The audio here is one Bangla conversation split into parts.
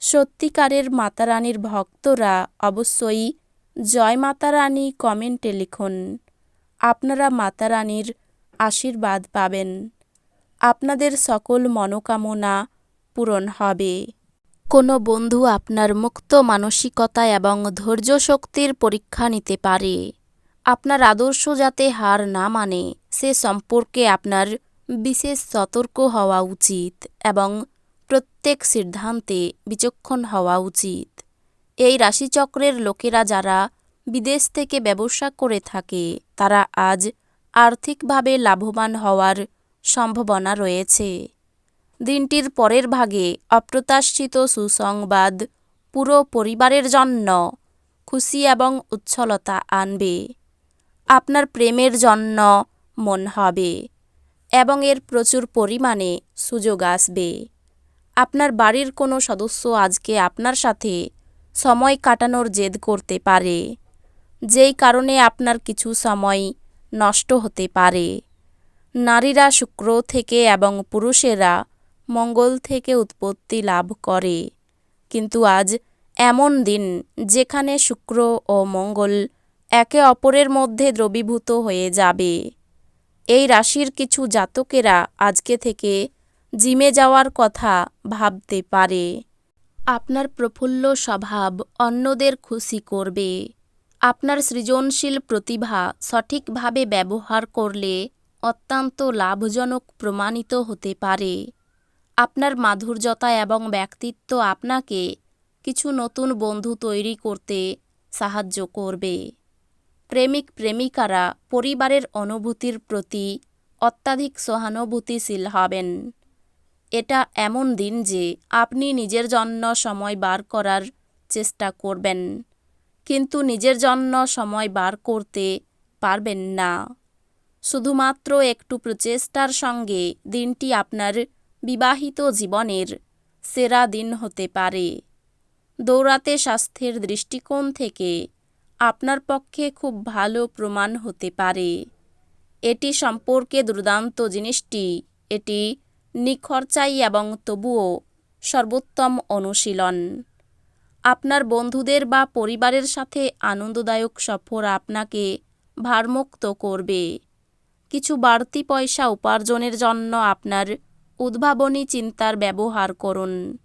সত্যিকারের মাতারানীর ভক্তরা অবশ্যই জয় মাতারানী কমেন্টে লিখুন। আপনারা মাতারানীর আশীর্বাদ পাবেন। আপনাদের সকল মনোকামনা পূরণ হবে। কোনো বন্ধু আপনার মুক্ত মানসিকতা এবং ধৈর্য শক্তির পরীক্ষা নিতে পারে। আপনার আদর্শ যাতে হার না মানে সে সম্পর্কে আপনার বিশেষ সতর্ক হওয়া উচিত এবং প্রত্যেক সিদ্ধান্তে বিচক্ষণ হওয়া উচিত। এই রাশিচক্রের লোকেরা যারা বিদেশ থেকে ব্যবসা করে থাকে, তারা আজ আর্থিকভাবে লাভবান হওয়ার সম্ভাবনা রয়েছে। দিনটির পরের ভাগে অপ্রত্যাশিত সুসংবাদ পুরো পরিবারের জন্য খুশি এবং উচ্ছলতা আনবে। আপনার প্রেমের জন্য মন হবে এবং এর প্রচুর পরিমাণে সুযোগ আসবে। আপনার বাড়ির কোনো সদস্য আজকে আপনার সাথে সময় কাটানোর জেদ করতে পারে, যেই কারণে আপনার কিছু সময় নষ্ট হতে পারে। নারীরা শুক্র থেকে এবং পুরুষেরা মঙ্গল থেকে উৎপত্তি লাভ করে। কিন্তু আজ এমন দিন যেখানে শুক্র ও মঙ্গল একে অপরের মধ্যে দ্রবীভূত হয়ে যাবে। এই রাশির কিছু জাতকেরা আজকে থেকে জিমে যাওয়ার কথা ভাবতে পারে। আপনার প্রফুল্ল স্বভাব অন্যদের খুশি করবে। আপনার সৃজনশীল প্রতিভা সঠিকভাবে ব্যবহার করলে অত্যন্ত লাভজনক প্রমাণিত হতে পারে। আপনার মাধুর্যতা এবং ব্যক্তিত্ব আপনাকে কিছু নতুন বন্ধু তৈরি করতে সাহায্য করবে। প্রেমিক প্রেমিকারা পরিবারের অনুভূতির প্রতি অত্যাধিক সহানুভূতিশীল হবেন। এটা এমন দিন যে আপনি নিজের জন্য সময় বার করার চেষ্টা করবেন, কিন্তু নিজের জন্য সময় বার করতে পারবেন না। শুধুমাত্র একটু প্রচেষ্টার সঙ্গে দিনটি আপনার বিবাহিত জীবনের সেরা দিন হতে পারে। দৌড়াতে স্বাস্থ্যের দৃষ্টিকোণ থেকে আপনার পক্ষে খুব ভালো প্রমাণ হতে পারে। এটি সম্পর্কে দুর্দান্ত জিনিসটি, এটি নিখরচাই এবং তবুও সর্বোত্তম অনুশীলন। আপনার বন্ধুদের বা পরিবারের সাথে আনন্দদায়ক সফর আপনাকে ভারমুক্ত করবে। কিছু বাড়তি পয়সা উপার্জনের জন্য আপনার উদ্ভাবনী চিন্তার ব্যবহার করুন।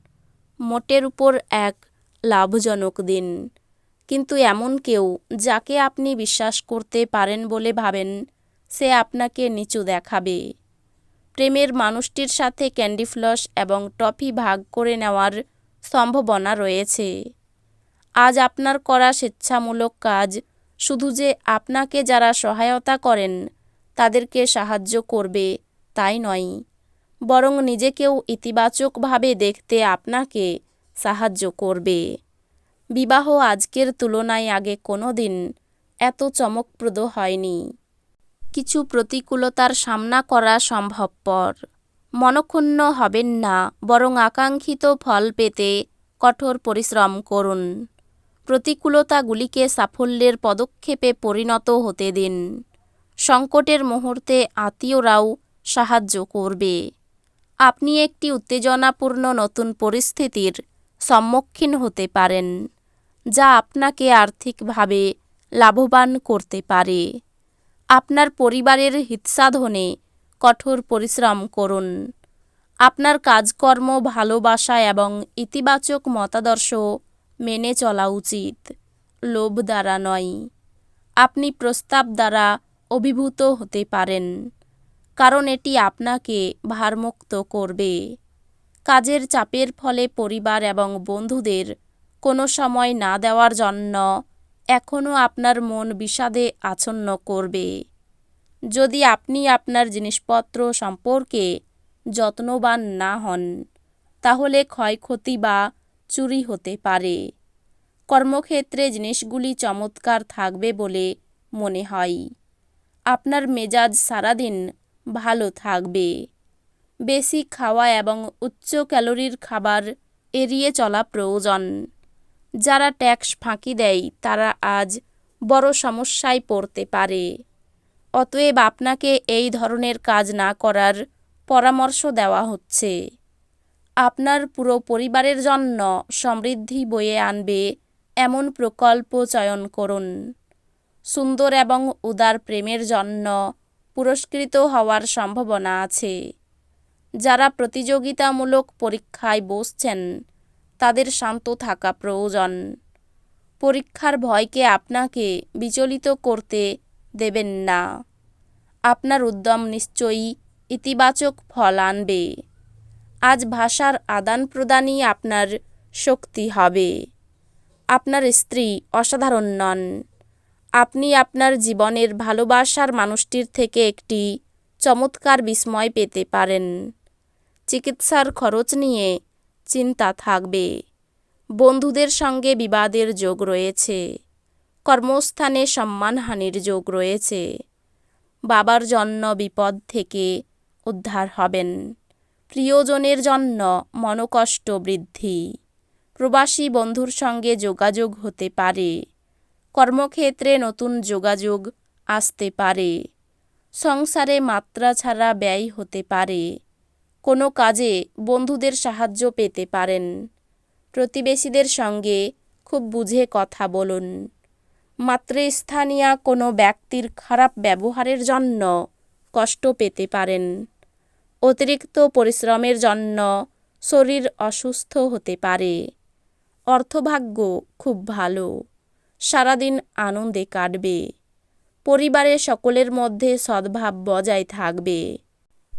মোটের উপর এক লাভজনক দিন। কিন্তু এমন কেউ যাকে আপনি বিশ্বাস করতে পারেন বলে ভাবেন, সে আপনাকে নিচু দেখাবে। প্রেমের মানুষটির সাথে ক্যান্ডি ফ্লস এবং টফি ভাগ করে নেওয়ার সম্ভাবনা রয়েছে। আজ আপনার করা স্বেচ্ছামূলক কাজ শুধু যে আপনাকে যারা সহায়তা করেন, তাদেরকে সাহায্য করবে, তাই নয়। বরং নিজেকেও ইতিবাচকভাবে দেখতে আপনাকে সাহায্য করবে। বিবাহ আজকের তুলনায় আগে কোনো দিন এত চমকপ্রদ হয়নি। কিছু প্রতিকূলতার সামনা করা সম্ভবপর। মনক্ষুণ্ণ হবেন না, বরং আকাঙ্ক্ষিত ফল পেতে কঠোর পরিশ্রম করুন। প্রতিকূলতাগুলিকে সাফল্যের পদক্ষেপে পরিণত হতে দিন। সংকটের মুহূর্তে আত্মীয়রাও সাহায্য করবে। আপনি একটি উত্তেজনাপূর্ণ নতুন পরিস্থিতির সম্মুখীন হতে পারেন, যা আপনাকে আর্থিকভাবে লাভবান করতে পারে। আপনার পরিবারের হিতসাধনে কঠোর পরিশ্রম করুন। আপনার কাজকর্ম, ভালোবাসা এবং ইতিবাচক মতাদর্শ মেনে চলা উচিত। লোভ দ্বারা নয়। আপনি প্রস্তাব দ্বারা অভিভূত হতে পারেন। কারণ এটি আপনাকে ভারমুক্ত করবে। কাজের চাপের ফলে পরিবার এবং বন্ধুদের কোনো সময় না দেওয়ার জন্য এখনও আপনার মন বিষাদে আচ্ছন্ন করবে। যদি আপনি আপনার জিনিসপত্র সম্পর্কে যত্নবান না হন, তাহলে ক্ষয়ক্ষতি বা চুরি হতে পারে। কর্মক্ষেত্রে জিনিসগুলি চমৎকার থাকবে বলে মনে হয়। আপনার মেজাজ সারাদিন ভালো থাকবে। বেশি খাওয়া এবং উচ্চ ক্যালোরির খাবার এড়িয়ে চলা প্রয়োজন। যারা ট্যাক্স ফাঁকি দেয়, তারা আজ বড় সমস্যায় পড়তে পারে। অতএব আপনাকে এই ধরনের কাজ না করার পরামর্শ দেওয়া হচ্ছে। আপনার পুরো পরিবারের জন্য সমৃদ্ধি বয়ে আনবে এমন প্রকল্প চয়ন করুন। সুন্দর এবং উদার প্রেমের জন্য পুরস্কৃত হওয়ার সম্ভাবনা আছে। যারা প্রতিযোগিতামূলক পরীক্ষায় বসছেন তাদের শান্ত থাকা প্রয়োজন। পরীক্ষার ভয়কে আপনাকে বিচলিত করতে দেবেন না। আপনার উদ্যম নিশ্চয়ই ইতিবাচক ফল আনবে। আজ ভাষার আদান প্রদানই আপনার শক্তি হবে। আপনার স্ত্রী অসাধারণ নন। আপনি আপনার জীবনের ভালোবাসার মানুষটির থেকে একটি চমৎকার বিস্ময় পেতে পারেন। চিকিৎসার খরচ নিয়ে চিন্তা থাকবে। বন্ধুদের সঙ্গে বিবাদের যোগ রয়েছে। কর্মস্থানে সম্মানহানির যোগ রয়েছে। বাবার জন্য বিপদ থেকে উদ্ধার হবেন। প্রিয়জনের জন্য মনোকষ্ট বৃদ্ধি। প্রবাসী বন্ধুর সঙ্গে যোগাযোগ হতে পারে। কর্মক্ষেত্রে নতুন যোগাযোগ আসতে পারে। সংসারে মাত্রা ছাড়া ব্যয় হতে পারে। কোনো কাজে বন্ধুদের সাহায্য পেতে পারেন। প্রতিবেশীদের সঙ্গে খুব বুঝে কথা বলুন। মাতৃস্থানীয় কোনো ব্যক্তির খারাপ ব্যবহারের জন্য কষ্ট পেতে পারেন। অতিরিক্ত পরিশ্রমের জন্য শরীর অসুস্থ হতে পারে। অর্থভাগ্য খুব ভালো। সারাদিন আনন্দে কাটবে। পরিবারের সকলের মধ্যে সদ্ভাব বজায় থাকবে।